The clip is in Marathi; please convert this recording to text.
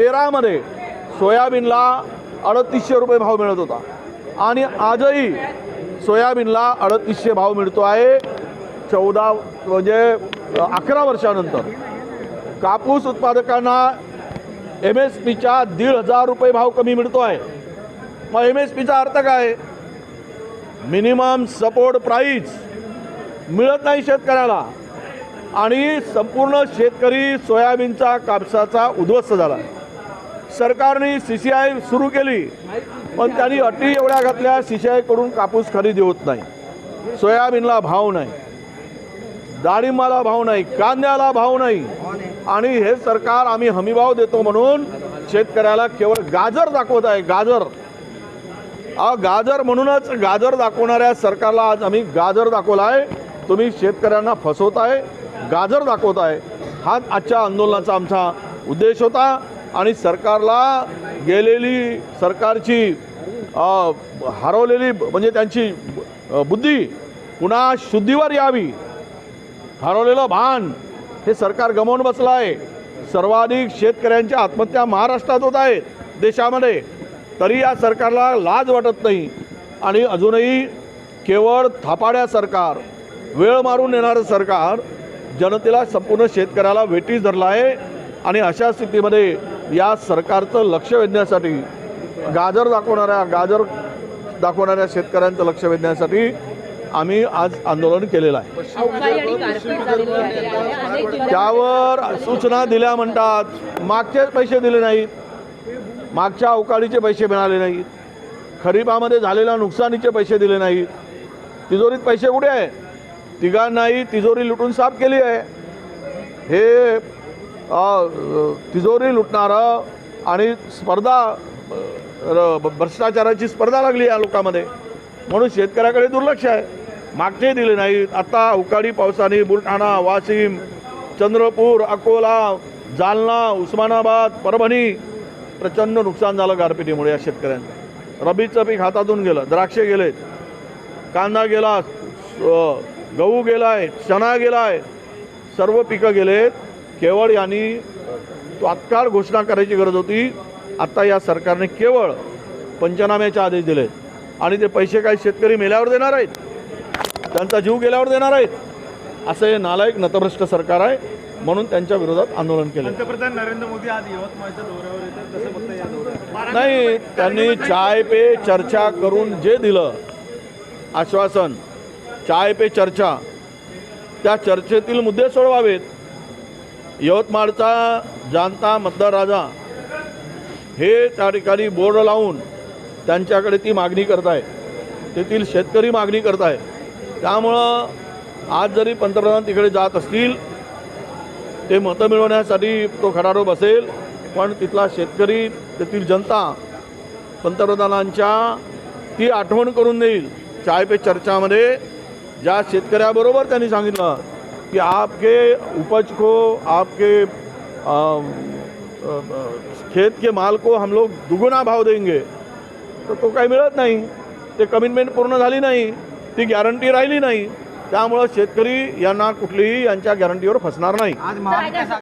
तेरामध्ये सोयाबीनला अडतीसशे रुपये भाव मिळत होता. आणि आजही सोयाबीनला अडतीसशे भाव मिळतो आहे. चौदा म्हणजे अकरा वर्षानंतर. कापूस उत्पादकांना एम एस पीच्या दीड हजार रुपये भाव कमी मिळतो आहे. मग एम एस पीचा अर्थ काय? मिनिमम सपोर्ट प्राईज मिळत नाही शेतकऱ्याला. आणि संपूर्ण शेतकरी सोयाबीनचा कापसाचा उद्ध्वस्त झाला. सरकारने सी सी आय सुरू केली पण त्यांनी अटी एवढ्या घातल्या सी सी आयकडून कापूस खरेदी होत नाही. सोयाबीनला भाव नाही. डाळिंबाला भाव नाही कांद्याला भाव नाही. आणि हे सरकार आम्ही हमीभाव देतो म्हणून शेतकऱ्याला केवळ गाजर दाखवत आहे गाजर. हा गाजर म्हणूनच गाजर दाखवणाऱ्या सरकारला आज आम्ही गाजर दाखवला आहे तुम्ही शेतकऱ्यांना फसवत आहे गाजर दाखवत आहे हा आजच्या आंदोलनाचा आमचा उद्देश होता. आणि सरकारला गेलेली सरकारची हरवलेली म्हणजे त्यांची बुद्धी पुन्हा शुद्धीवर यावी. हरवलेलं भान हे सरकार गमावून बसलं आहे सर्वाधिक शेतकऱ्यांच्या आत्महत्या महाराष्ट्रात होत आहेत देशामध्ये. तरी या सरकारला लाज वाटत नाही. आणि अजूनही केवळ थापाड्या सरकार वेळ मारून येणारं सरकार जनतेला संपूर्ण शेतकऱ्याला वेटीस धरलं आहे आणि अशा स्थितीमध्ये या सरकारचं लक्ष वेधण्यासाठी गाजर दाखवणाऱ्या गाजर दाखवणाऱ्या शेतकऱ्यांचं लक्ष वेधण्यासाठी आम्ही आज आंदोलन केलेलं आहे. त्यावर सूचना दिल्या म्हणतात मागचे पैसे दिले नाहीत मागच्या अवकाळीचे पैसे मिळाले नाहीत खरीपामध्ये झालेल्या नुकसानीचे पैसे दिले नाहीत. तिजोरीत पैसे कुठे आहे? तिघांनाही तिजोरी लुटून साफ केली आहे. हे तिजोरी लुटणारं आणि स्पर्धा र- भ्रष्टाचाराची स्पर्धा लागली या लोकांमध्ये. म्हणून शेतकऱ्याकडे दुर्लक्ष आहे. मागचे दिले नाहीत. आत्ता अवकाळी पावसाने बुलढाणा वाशिम चंद्रपूर अकोला जालना उस्मानाबाद परभणी प्रचंड नुकसान झालं गारपिटीमुळे या शेतकऱ्यांचं. रबीचं पीक हातातून गेलं. द्राक्षे गेलेत. कांदा गेला गहू गहू गेलाय चणा गेलाय. सर्व पिकं गेलेत. केवळ यांनी तात्काळ घोषणा करायची गरज होती. आत्ता या सरकारने केवळ पंचनाम्याचे आदेश दिले आणि ते पैसे काही शेतकरी मेल्यावर देणार आहेत. त्यांचा जीव गेल्यावर देणार आहेत. असं हे नालायक नतभ्रष्ट सरकार आहे. म्हणून त्यांच्या विरोधात आंदोलन केलं. पंतप्रधान नरेंद्र मोदी आज यवतमाळच्या दौऱ्यावर येतात. कसं बघता या दौऱ्यात? नाही त्यांनी चाय पे चर्चा करून जे दिलं आश्वासन चाय पे चर्चा त्या चर्चेतील मुद्दे सोडवावेत. यवतमाळचा जाणता मतदार राजा हे त्या ठिकाणी बोर्ड लावून त्यांच्याकडे ती मागणी करत आहे तेथील शेतकरी मागणी करत आहे त्यामुळं आज जरी पंतप्रधान तिकडे जात असतील ते मतं मिळवण्यासाठी तो खडारो बसेल पण तिथला शेतकरी तेथील जनता पंतप्रधानांच्या ती आठवण करून देईल. चाय पे चर्चामध्ये ज्या शेतकऱ्याबरोबर त्यांनी सांगितलं की आपके उपज को आपके खेत के माल को हम लोग दुगुना भाव देंगे। तर तो काही मिळत नाही. ते कमिटमेंट पूर्ण झाली नाही. ती गॅरंटी राहिली नाही. त्यामुळं शेतकरी यांना कुठलीही यांच्या गॅरंटीवर फसणार नाही.